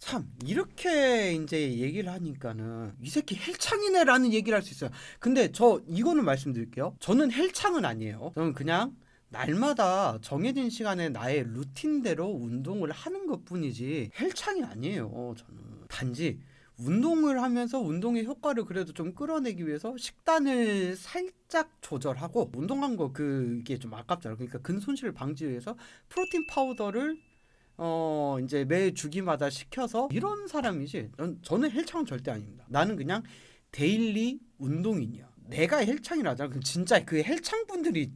참 이렇게 이제 얘기를 하니까는 이 새끼 헬창이네라는 얘기를 할 수 있어요. 근데 저 이거는 말씀드릴게요. 저는 헬창은 아니에요. 저는 그냥 날마다 정해진 시간에 나의 루틴대로 운동을 하는 것 뿐이지 헬창이 아니에요. 저는 단지 운동을 하면서 운동의 효과를 그래도 좀 끌어내기 위해서 식단을 살짝 조절하고 운동한 거 그게 좀 아깝잖아요. 그러니까 근손실을 방지하기 위해서 프로틴 파우더를 어 이제 매 주기마다 시켜서 이런 사람이지. 전, 저는 헬창은 절대 아닙니다. 나는 그냥 데일리 운동인이야. 내가 헬창이라잖아. 그럼 진짜 그 헬창 분들이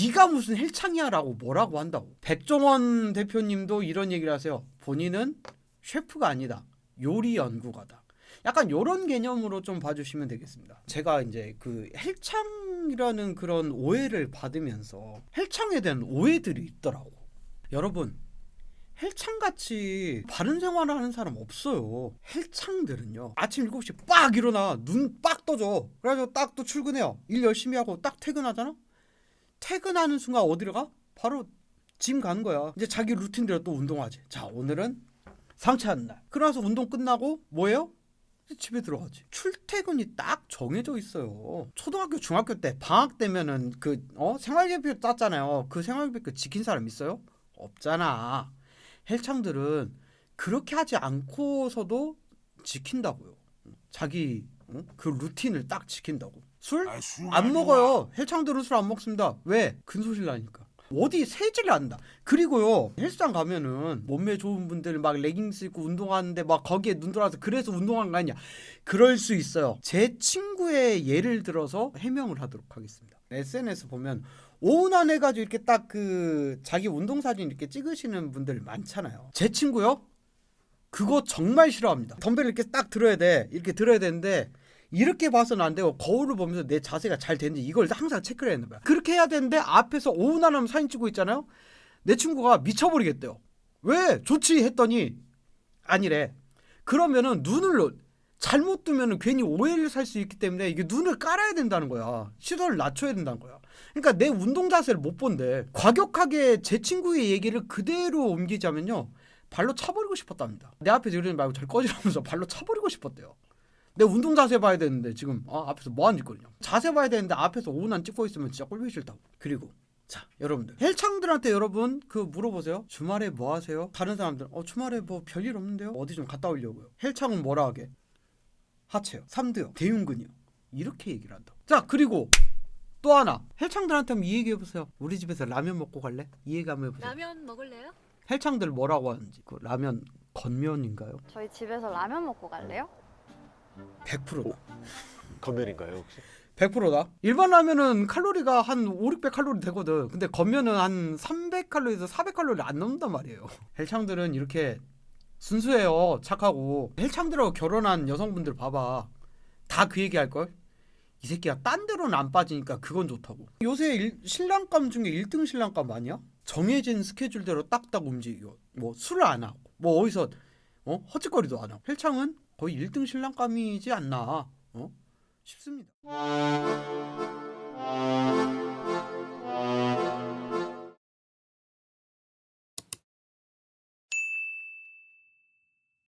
네가 무슨 헬창이야라고 뭐라고 한다고. 백종원 대표님도 이런 얘기를 하세요. 본인은 셰프가 아니다. 요리 연구가다. 약간 요런 개념으로 좀 봐주시면 되겠습니다. 제가 이제 그 헬창이라는 그런 오해를 받으면서 헬창에 대한 오해들이 있더라고. 여러분 헬창같이 바른 생활을 하는 사람 없어요. 헬창들은요. 아침 7시 빡 일어나 눈 빡 떠져. 그래가지고 딱 또 출근해요. 일 열심히 하고 딱 퇴근하잖아. 퇴근하는 순간 어디로 가? 바로 짐 가는 거야. 이제 자기 루틴대로 또 운동하지. 자 오늘은 상체하는 날. 그러나서 운동 끝나고 뭐예요? 집에 들어가지. 출퇴근이 딱 정해져 있어요. 초등학교, 중학교 때 방학 되면은 그 어? 생활계획표 짰잖아요. 그 생활계획표 지킨 사람 있어요? 없잖아. 헬창들은 그렇게 하지 않고서도 지킨다고요. 자기 어? 그 루틴을 딱 지킨다고. 술? 안 먹어요. 헬창들은 술 안 먹습니다. 왜? 근소실 나니까. 어디 세질 않는다. 그리고요 헬스장 가면은 몸매 좋은 분들 막 레깅스 입고 운동하는데 막 거기에 눈 돌아서 그래서 운동한 거 아니야. 그럴 수 있어요. 제 친구의 예를 들어서 해명을 하도록 하겠습니다. SNS 보면 오운한 해가지고 이렇게 딱 그 자기 운동 사진 이렇게 찍으시는 분들 많잖아요. 제 친구요. 그거 정말 싫어합니다. 덤벨 이렇게 딱 들어야 돼. 이렇게 들어야 되는데 이렇게 봐서는 안 되고 거울을 보면서 내 자세가 잘 되는지 이걸 항상 체크를 되는 거야. 그렇게 해야 되는데 앞에서 오운하는 사진 찍고 있잖아요. 내 친구가 미쳐버리겠대요. 왜? 좋지 했더니 아니래. 그러면은 눈을 놓- 잘못 두면은 괜히 오해를 살 수 있기 때문에 이게 눈을 깔아야 된다는 거야. 시도를 낮춰야 된다는 거야. 그러니까 내 운동 자세를 못 본대. 과격하게 제 친구의 얘기를 그대로 옮기자면요. 발로 차버리고 싶었답니다. 내 앞에서 이러지 말고 잘 꺼지라면서 발로 차버리고 싶었대요. 내 운동 자세 봐야 되는데 지금 아, 앞에서 뭐 하는 짓거리냐. 자세 봐야 되는데 앞에서 오난 찍고 있으면 진짜 꼴보기 싫다고. 그리고 자 여러분들 헬창들한테 여러분 그 물어보세요. 주말에 뭐 하세요? 다른 사람들 어 주말에 뭐 별일 없는데요? 어디 좀 갔다 오려고요. 헬창은 뭐라 하게? 하체요, 삼두요, 대흉근이요. 이렇게 얘기를 한다. 자 그리고 또 하나 헬창들한테 한번 이 얘기해 보세요. 우리 집에서 라면 먹고 갈래? 이 얘기 한번 해보세요. 라면 먹을래요? 헬창들 뭐라고 하는지 그 라면 건면인가요? 저희 집에서 라면 먹고 갈래요? 100%다. 건면인가요 혹시? 100%다. 일반 라면은 칼로리가 한 5, 600 칼로리 되거든. 근데 건면은 한 300 칼로리에서 400 칼로리 안 넘는단 말이에요. 헬창들은 이렇게 순수해요. 착하고. 헬창들하고 결혼한 여성분들 봐봐. 다 그 얘기 할 걸. 이 새끼야 딴 데로는 안 빠지니까 그건 좋다고. 요새 일- 신랑감 중에 1등 신랑감 아니야? 정해진 스케줄대로 딱딱 움직이고 뭐 술을 안 하고 뭐 어디서 어? 헛짓거리도 안 하고. 헬창은 거의 1등 신랑감이지 않나 어? 싶습니다.